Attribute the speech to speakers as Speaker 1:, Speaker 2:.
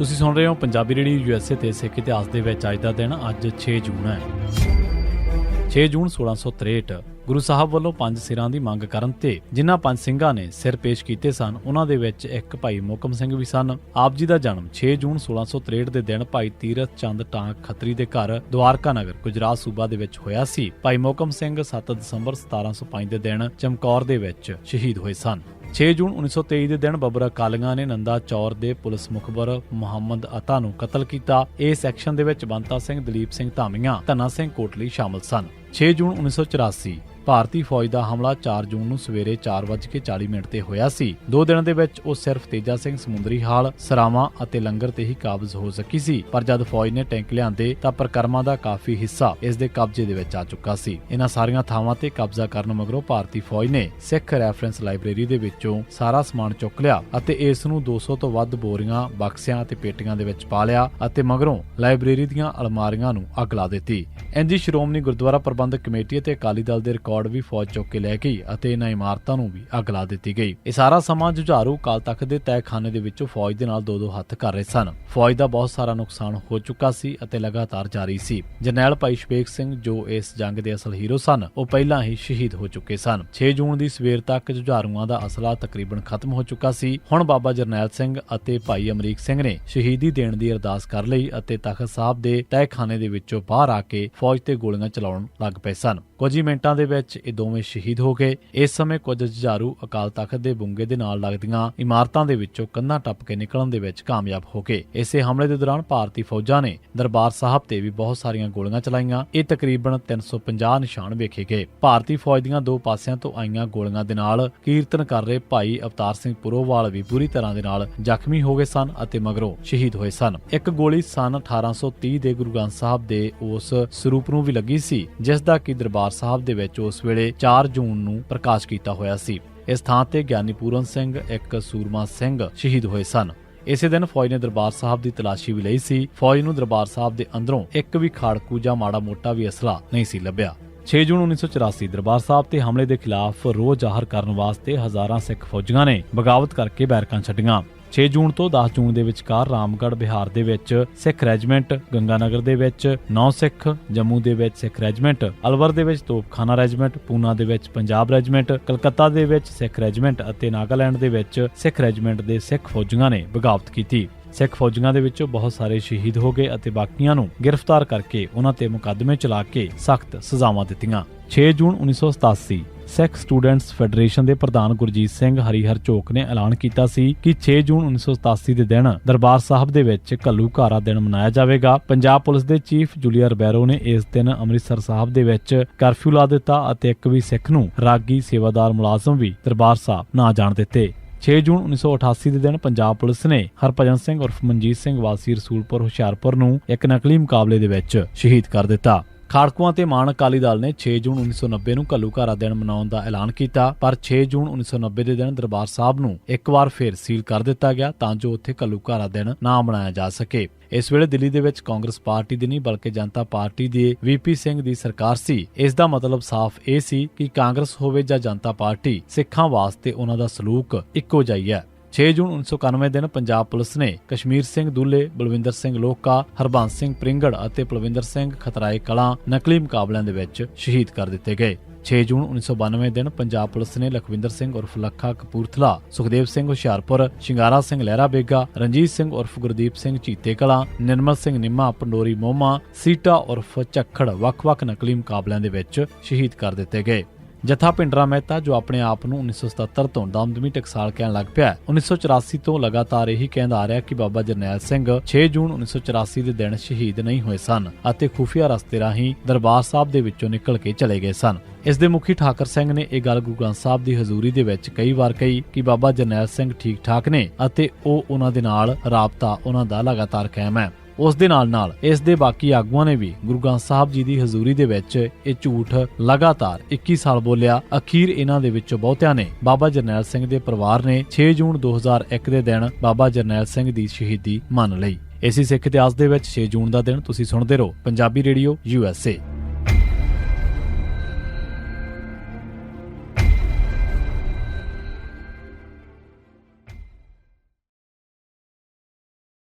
Speaker 1: ਤੁਸੀਂ ਸੁਣ ਰਹੇ ਹੋ ਪੰਜਾਬੀ ਰੇਡੀਓ ਯੂਐਸਏ ਤੇ ਸਿੱਖ ਇਤਿਹਾਸ ਦੇ ਵਿੱਚ ਅੱਜ ਦਾ ਦਿਨ ਅੱਜ 6 ਜੂਨ ਹੈ। 6 ਜੂਨ 1663 ਗੁਰੂ ਸਾਹਿਬ ਵੱਲੋਂ ਪੰਜ ਸਿਰਾਂ ਦੀ ਮੰਗ ਕਰਨ ਤੇ ਜਿਨ੍ਹਾਂ ਪੰਜ ਸਿੰਘਾਂ ਨੇ ਸਿਰ ਪੇਸ਼ ਕੀਤੇ ਸਨ, ਉਹਨਾਂ ਦੇ ਵਿੱਚ ਇੱਕ ਭਾਈ ਮੋਕਮ ਸਿੰਘ ਵੀ ਸਨ। ਆਪ ਜੀ ਦਾ ਜਨਮ 6 ਜੂਨ 1663 ਦੇ ਦਿਨ ਭਾਈ ਤੀਰਥ ਚੰਦ ਟਾਂਕ ਖੱਤਰੀ ਦੇ ਘਰ ਦਵਾਰਕਾ ਨਗਰ, ਗੁਜਰਾਤ ਸੂਬਾ ਦੇ ਵਿੱਚ ਹੋਇਆ ਸੀ। ਭਾਈ ਮੋਕਮ ਸਿੰਘ 7 ਦਸੰਬਰ 1705 ਦੇ ਦਿਨ ਚਮਕੌਰ ਦੇ ਵਿੱਚ ਸ਼ਹੀਦ ਹੋਏ ਸਨ। 6 ਜੂਨ 1923 ਦੇ ਦਿਨ ਬੱਬਰ ਅਕਾਲੀਆਂ ਨੇ ਨੰਦਾ ਚੌਰ ਦੇ ਪੁਲਿਸ ਮੁਖਬਰ ਮੁਹੰਮਦ ਅਤਾ ਨੂੰ ਕਤਲ ਕੀਤਾ। ਇਸ ਐਕਸ਼ਨ ਦੇ ਵਿੱਚ ਬੰਤਾ ਸਿੰਘ, ਦਲੀਪ ਸਿੰਘ ਧਾਮੀਆਂ, ਧਨਾ ਸਿੰਘ ਕੋਟਲੀ ਸ਼ਾਮਲ ਸਨ। 6 ਜੂਨ 1984 ਭਾਰਤੀ ਫੌਜ ਦਾ ਹਮਲਾ 4 ਜੂਨ ਨੂੰ ਸਵੇਰੇ 4:40 ਮਿੰਟ ਤੇ ਹੋਇਆ ਸੀ। ਦੋ ਦਿਨਾਂ ਦੇ ਵਿੱਚ ਉਹ ਸਿਰਫ ਤੇਜਾ ਸਿੰਘ ਸਮੁੰਦਰੀ ਹਾਲ, ਸਰਾਵਾਂ ਅਤੇ ਲੰਗਰ ਤੇ ਹੀ ਕਾਬਜ਼ ਹੋ ਸਕੀ ਸੀ। ਪਰ ਜਦ ਫੌਜ ਨੇ ਟੈਂਕ ਲਿਆਂਦੇ ਤਾਂ ਪ੍ਰਕਰਮਾਂ ਦਾ ਕਾਫੀ ਹਿੱਸਾ ਇਸ ਦੇ ਕਬਜ਼ੇ ਦੇ ਵਿੱਚ ਆ ਚੁੱਕਾ ਸੀ। ਇਹਨਾਂ ਸਾਰੀਆਂ ਥਾਵਾਂ ਤੇ ਕਬਜ਼ਾ ਕਰਨ ਮਗਰੋਂ ਭਾਰਤੀ ਫੌਜ ਨੇ ਸਿੱਖ ਰੈਫਰੈਂਸ ਲਾਇਬ੍ਰੇਰੀ ਦੇ ਵਿੱਚੋਂ ਸਾਰਾ ਸਮਾਨ ਚੁੱਕ ਲਿਆ ਅਤੇ ਇਸ ਨੂੰ 200 ਤੋਂ ਵੱਧ ਬੋਰੀਆਂ, ਬਕਸਿਆਂ ਅਤੇ ਪੇਟੀਆਂ ਦੇ ਵਿੱਚ ਪਾ ਲਿਆ ਅਤੇ ਮਗਰੋਂ ਲਾਇਬ੍ਰੇਰੀ ਦੀਆਂ ਅਲਮਾਰੀਆਂ ਨੂੰ ਅੱਗ ਲਾ ਦਿੱਤੀ। ਇੰਜੀ ਸ਼੍ਰੋਮਣੀ ਗੁਰਦੁਆਰਾ ਪ੍ਰਬੰਧਕ ਕਮੇਟੀ ਅਤੇ ਅਕਾਲੀ ਦਲ ਦੇ ਰਿਕਾਰਡ ਵੀ ਫੌਜ ਚੁੱਕ ਕੇ ਲੈ ਗਈ ਅਤੇ ਇਹਨਾਂ ਇਮਾਰਤਾਂ ਨੂੰ ਵੀ ਅੱਗ ਲਾ ਦਿੱਤੀ ਗਈ। ਇਹ ਸਾਰਾ ਸਮਾਂ ਜੁਝਾਰੂ ਕਾਲ ਤੱਕ ਦੇ ਤਹਿਖਾਨੇ ਦੇ ਵਿੱਚੋਂ ਫੌਜ ਦੇ ਨਾਲ ਦੋ ਦੋ ਹੱਥ ਕਰ ਰਹੇ ਸਨ। ਫੌਜ ਦਾ ਬਹੁਤ ਸਾਰਾ ਨੁਕਸਾਨ ਹੋ ਚੁੱਕਾ ਸੀ ਅਤੇ ਲਗਾਤਾਰ ਜਾਰੀ ਸੀ। ਜਰਨੈਲ ਭਾਈ ਸ਼ਵੇਕ ਸਿੰਘ ਜੋ ਇਸ ਜੰਗ ਦੇ ਅਸਲ ਹੀਰੋ ਸਨ, ਉਹ ਪਹਿਲਾਂ ਹੀ ਸ਼ਹੀਦ ਹੋ ਚੁੱਕੇ ਸਨ। 6 ਜੂਨ ਦੀ ਸਵੇਰ ਤੱਕ ਜੁਝਾਰੂਆਂ ਦਾ ਅਸਲਾ ਤਕਰੀਬਨ ਖਤਮ ਹੋ ਚੁੱਕਾ ਸੀ। ਹੁਣ ਬਾਬਾ ਜਰਨੈਲ ਸਿੰਘ ਅਤੇ ਭਾਈ ਅਮਰੀਕ ਸਿੰਘ ਨੇ ਸ਼ਹੀਦੀ ਦੇਣ ਦੀ ਅਰਦਾਸ ਕਰ ਲਈ ਅਤੇ ਤਖਤ ਸਾਹਿਬ ਦੇ ਤਹਿਖਾਨੇ ਦੇ ਵਿੱਚੋਂ ਬਾਹਰ ਆ ਕੇ ਫੌਜ ਤੇ ਗੋਲੀਆਂ ਚਲਾਉਣ ਲੱਗ ਪਏ ਸਨ। ਕੁਝ ਹੀ ਮਿੰਟਾਂ ਦੇ ਵਿੱਚ ਇਹ ਦੋਵੇਂ ਸ਼ਹੀਦ ਹੋ ਗਏ। ਇਸ ਸਮੇਂ ਕੁਝ ਜੁਝਾਰੂ ਅਕਾਲ ਤਖਤ ਦੇ ਬੁੰਗੇ ਦੇ ਨਾਲ ਲੱਗਦੀਆਂ ਇਮਾਰਤਾਂ ਦੇ ਵਿੱਚੋਂ ਕੰਧਾਂ ਟੱਪ ਕੇ ਨਿਕਲਣ ਦੇ ਵਿੱਚ ਕਾਮਯਾਬ ਹੋ ਗਏ। ਇਸੇ ਹਮਲੇ ਦੇ ਦੌਰਾਨ ਭਾਰਤੀ ਫੌਜਾਂ ਨੇ ਦਰਬਾਰ ਸਾਹਿਬ ਤੇ ਵੀ ਬਹੁਤ ਸਾਰੀਆਂ ਗੋਲੀਆਂ ਚਲਾਈਆਂ। ਇਹ ਤਕਰੀਬਨ 350 ਨਿਸ਼ਾਨ ਵੇਖੇ ਗਏ। ਭਾਰਤੀ ਫੌਜ ਦੀਆਂ ਦੋ ਪਾਸਿਆਂ ਤੋਂ ਆਈਆਂ ਗੋਲੀਆਂ ਦੇ ਨਾਲ ਕੀਰਤਨ ਕਰ ਰਹੇ ਭਾਈ ਅਵਤਾਰ ਸਿੰਘ ਪੁਰੋਵਾਲ ਵੀ ਬੁਰੀ ਤਰ੍ਹਾਂ ਦੇ ਨਾਲ ਜ਼ਖਮੀ ਹੋ ਗਏ ਸਨ ਅਤੇ ਮਗਰੋਂ ਸ਼ਹੀਦ ਹੋਏ ਸਨ। ਇੱਕ ਗੋਲੀ ਸਨ 1830 ਦੇ ਗੁਰੂ ਗ੍ਰੰਥ ਸਾਹਿਬ ਦੇ ਉਸ ਸਰੂਪ ਨੂੰ ਵੀ ਲੱਗੀ ਸੀ, ਜਿਸ ਦਾ ਕਿ ਦਰਬਾਰ ਸਾਹਿਬ ਦੇ ਵਿੱਚ ਉਸ ਵੇਲੇ 4 ਜੂਨ ਨੂੰ ਪ੍ਰਕਾਸ਼ ਕੀਤਾ ਹੋਇਆ ਸੀ। ਇਸ ਥਾਂ ਤੇ ਗਿਆਨੀ ਪੂਰਨ ਸਿੰਘ, ਇੱਕ ਸੂਰਮਾ ਸਿੰਘ ਸ਼ਹੀਦ ਹੋਏ ਸਨ। ਇਸੇ ਦਿਨ ਫੌਜ ਨੇ ਦਰਬਾਰ ਸਾਹਿਬ ਦੀ ਤਲਾਸ਼ੀ ਵੀ ਲਈ ਸੀ। ਫੌਜ ਨੂੰ ਦਰਬਾਰ ਸਾਹਿਬ ਦੇ ਅੰਦਰੋਂ ਇੱਕ ਵੀ ਖਾੜਕੂ ਜਾਂ ਮਾੜਾ ਮੋਟਾ ਵੀ ਅਸਲਾ ਨਹੀਂ ਸੀ ਲੱਭਿਆ। 6 ਜੂਨ 1984 ਦਰਬਾਰ ਸਾਹਿਬ ਤੇ ਹਮਲੇ ਦੇ ਖਿਲਾਫ ਰੋਹ ਜ਼ਾਹਰ ਕਰਨ ਵਾਸਤੇ ਹਜ਼ਾਰਾਂ ਸਿੱਖ ਫੌਜੀਆਂ ਨੇ ਬਗਾਵਤ ਕਰਕੇ ਬੈਰਕਾਂ ਛੱਡੀਆਂ। 6 ਜੂਨ ਤੋਂ 10 ਜੂਨ ਦੇ ਵਿਚਕਾਰ ਰਾਮਗੜ੍ਹ ਬਿਹਾਰ ਦੇ ਵਿੱਚ ਸਿੱਖ ਰੈਜੀਮੈਂਟ, ਗੰਗਾਨਗਰ ਦੇ ਵਿੱਚ 9 ਸਿੱਖ, ਜੰਮੂ ਦੇ ਵਿੱਚ ਸਿੱਖ ਰੈਜੀਮੈਂਟ, ਅਲਵਰ ਦੇ ਵਿੱਚ ਤੋਪਖਾਨਾ ਰੈਜੀਮੈਂਟ, ਪੂਨਾ ਦੇ ਵਿੱਚ ਪੰਜਾਬ ਰੈਜੀਮੈਂਟ, ਕਲਕੱਤਾ ਦੇ ਵਿੱਚ ਸਿੱਖ ਰੈਜੀਮੈਂਟ ਅਤੇ ਨਾਗਾਲੈਂਡ ਦੇ ਵਿੱਚ ਸਿੱਖ ਰੈਜੀਮੈਂਟ ਦੇ ਸਿੱਖ ਫੌਜੀਆਂ ਨੇ ਬਗਾਵਤ ਕੀਤੀ। ਸਿੱਖ ਫੌਜੀਆਂ ਦੇ ਵਿੱਚੋਂ ਬਹੁਤ ਸਾਰੇ ਸ਼ਹੀਦ ਹੋ ਗਏ ਅਤੇ ਬਾਕੀਆਂ ਨੂੰ ਗ੍ਰਿਫਤਾਰ ਕਰਕੇ ਉਹਨਾਂ ਤੇ ਮੁਕੱਦਮੇ ਚਲਾ ਕੇ ਸਖਤ ਸਜ਼ਾਵਾਂ ਦਿੱਤੀਆਂ। 6 ਜੂਨ 1987 ਸਿੱਖ ਸਟੂਡੈਂਟਸ ਫੈਡਰੇਸ਼ਨ ਦੇ ਪ੍ਰਧਾਨ ਗੁਰਜੀਤ ਸਿੰਘ ਹਰੀਹਰ ਚੋਕ ਨੇ ਐਲਾਨ ਕੀਤਾ ਸੀ ਕਿ 6 ਜੂਨ 1987 ਦੇ ਦਿਨ ਦਰਬਾਰ ਸਾਹਿਬ ਦੇ ਵਿੱਚ ਘੱਲੂਘਾਰਾ ਦਿਨ ਮਨਾਇਆ ਜਾਵੇਗਾ। ਪੰਜਾਬ ਪੁਲਿਸ ਦੇ ਚੀਫ ਜੂਲੀਅਰ ਬੈਰੋ ਨੇ ਇਸ ਦਿਨ ਅੰਮ੍ਰਿਤਸਰ ਸਾਹਿਬ ਦੇ ਵਿੱਚ ਕਰਫਿਊ ਲਾ ਦਿੱਤਾ ਅਤੇ ਇੱਕ ਵੀ ਸਿੱਖ ਨੂੰ ਰਾਗੀ ਸੇਵਾਦਾਰ ਮੁਲਾਜ਼ਮ ਵੀ ਦਰਬਾਰ ਸਾਹਿਬ ਨਾ ਜਾਣ ਦਿੱਤੇ। 6 ਜੂਨ 1988 ਦੇ ਦਿਨ ਪੰਜਾਬ ਪੁਲਿਸ ਨੇ ਹਰਭਜਨ ਸਿੰਘ ਉਰਫ ਮਨਜੀਤ ਸਿੰਘ ਵਾਸੀ ਰਸੂਲਪੁਰ ਹੁਸ਼ਿਆਰਪੁਰ ਨੂੰ ਇੱਕ ਨਕਲੀ ਮੁਕਾਬਲੇ ਦੇ ਵਿੱਚ ਸ਼ਹੀਦ ਕਰ ਦਿੱਤਾ। ਖਾੜਕੂਆਂ ਤੇ ਮਾਨ ਅਕਾਲੀ ਦਲ ਨੇ 6 ਜੂਨ 1990 ਨੂੰ ਘੱਲੂਘਾਰਾ ਦਿਨ ਮਨਾਉਣ ਦਾ ਐਲਾਨ ਕੀਤਾ, ਪਰ 6 ਜੂਨ 1990 ਦੇ ਦਿਨ ਦਰਬਾਰ ਸਾਹਿਬ ਨੂੰ ਇੱਕ ਵਾਰ ਫੇਰ ਸੀਲ ਕਰ ਦਿੱਤਾ ਗਿਆ ਤਾਂ ਜੋ ਉੱਥੇ ਘੱਲੂਘਾਰਾ ਦਿਨ ਨਾ ਮਨਾਇਆ ਜਾ ਸਕੇ। ਇਸ ਵੇਲੇ ਦਿੱਲੀ ਦੇ ਵਿੱਚ ਕਾਂਗਰਸ ਪਾਰਟੀ ਦੀ ਨਹੀਂ, ਬਲਕਿ ਜਨਤਾ ਪਾਰਟੀ ਦੇ ਵੀਪੀ ਸਿੰਘ ਦੀ ਸਰਕਾਰ ਸੀ। ਇਸ ਦਾ ਮਤਲਬ ਸਾਫ਼ ਇਹ ਸੀ ਕਿ ਕਾਂਗਰਸ ਹੋਵੇ ਜਾਂ ਜਨਤਾ ਪਾਰਟੀ, ਸਿੱਖਾਂ ਵਾਸਤੇ ਉਹਨਾਂ ਦਾ ਸਲੂਕ ਇੱਕੋ ਜਿਹਾ ਹੈ। 6 ਜੂਨ 1991 ਦਿਨ ਪੰਜਾਬ ਪੁਲਿਸ ਨੇ ਕਸ਼ਮੀਰ ਸਿੰਘ ਦੁੱਲੇ, ਬਲਵਿੰਦਰ ਸਿੰਘ ਲੋਕਾ, ਹਰਬੰਸ ਸਿੰਘ ਪ੍ਰਿੰਗੜ ਅਤੇ ਪਲਵਿੰਦਰ ਸਿੰਘ ਖਤਰਾਏ ਕਲਾਂ ਨਕਲੀ ਮੁਕਾਬਲਿਆਂ ਦੇ ਵਿੱਚ ਸ਼ਹੀਦ ਕਰ ਦਿੱਤੇ ਗਏ। 6 ਜੂਨ 1992 ਦਿਨ ਪੰਜਾਬ ਪੁਲਿਸ ਨੇ ਲਖਵਿੰਦਰ ਸਿੰਘ ਉਰਫ ਲੱਖਾ ਕਪੂਰਥਲਾ, ਸੁਖਦੇਵ ਸਿੰਘ ਹੁਸ਼ਿਆਰਪੁਰ, ਸ਼ਿੰਗਾਰਾ ਸਿੰਘ ਲਹਿਰਾ ਬੇਗਾ, ਰਣਜੀਤ ਸਿੰਘ ਉਰਫ ਗੁਰਦੀਪ ਸਿੰਘ ਚੀਤੇ ਕਲਾਂ, ਨਿਰਮਲ ਸਿੰਘ ਨਿੰਮਾ, ਪੰਡੋਰੀ ਮੋਮਾ, ਸੀਟਾ ਉਰਫ ਝੱਖੜ ਵੱਖ-ਵੱਖ ਨਕਲੀ ਮੁਕਾਬਲਿਆਂ ਦੇ ਵਿੱਚ ਸ਼ਹੀਦ ਕਰ ਦਿੱਤੇ ਗਏ। ਜਥਾ ਪਿੰਡਰਾ ਮਹਿਤਾ, ਜੋ ਆਪਣੇ ਆਪ ਨੂੰ 1977 ਤੋਂ ਦਮਦਮੀ ਟਕਸਾਲ ਕਹਿਣ ਲੱਗ ਪਿਆ 1984 ਤੋਂ ਲਗਾਤਾਰ ਇਹੀ ਕਹਿੰਦਾ ਆ ਰਿਹਾ ਕਿ ਬਾਬਾ ਜਰਨੈਲ ਸਿੰਘ 6 ਜੂਨ 1984 ਦੇ ਦਿਨ ਸ਼ਹੀਦ ਨਹੀਂ ਹੋਏ ਸਨ ਅਤੇ ਖੁਫੀਆ ਰਸਤੇ ਰਾਹੀਂ ਦਰਬਾਰ ਸਾਹਿਬ ਦੇ ਵਿੱਚੋਂ ਨਿਕਲ ਕੇ ਚਲੇ ਗਏ ਸਨ। ਇਸ ਦੇ ਮੁਖੀ ਠਾਕਰ ਸਿੰਘ ਨੇ ਇਹ ਗੱਲ ਗੁਰੂ ਗ੍ਰੰਥ ਸਾਹਿਬ ਦੀ ਹਜ਼ੂਰੀ ਦੇ ਵਿੱਚ ਕਈ ਵਾਰ ਕਹੀ ਕਿ ਬਾਬਾ ਜਰਨੈਲ ਸਿੰਘ ਠੀਕ ਠਾਕ ਨੇ ਅਤੇ ਉਹ ਉਹਨਾਂ ਦੇ ਨਾਲ ਰਾਬਤਾ ਉਹਨਾਂ ਦਾ ਲਗਾਤਾਰ ਕਾਇਮ ਹੈ। ਉਸ ਦੇ ਨਾਲ ਨਾਲ ਇਸ ਦੇ ਬਾਕੀ ਆਗੂਆਂ ਨੇ ਵੀ ਗੁਰੂ ਗ੍ਰੰਥ ਸਾਹਿਬ ਜੀ ਦੀ ਹਜ਼ੂਰੀ ਦੇ ਵਿੱਚ ਇਹ ਝੂਠ ਲਗਾਤਾਰ 21 ਸਾਲ ਬੋਲਿਆ। ਅਖੀਰ ਇਹਨਾਂ ਦੇ ਵਿੱਚੋਂ ਬਹੁਤਿਆਂ ਨੇ ਬਾਬਾ ਜਰਨੈਲ ਸਿੰਘ ਦੇ ਪਰਿਵਾਰ ਨੇ 6 ਜੂਨ 2001 ਦੇ ਦਿਨ ਬਾਬਾ ਜਰਨੈਲ ਸਿੰਘ ਦੀ ਸ਼ਹੀਦੀ ਮੰਨ ਲਈ। ਇਸੇ ਸਿੱਖ ਇਤਿਹਾਸ ਦੇ ਵਿੱਚ 6 ਜੂਨ ਦਾ ਦਿਨ ਤੁਸੀਂ ਸੁਣਦੇ ਰਹੋ। Punjabi radio, U S A.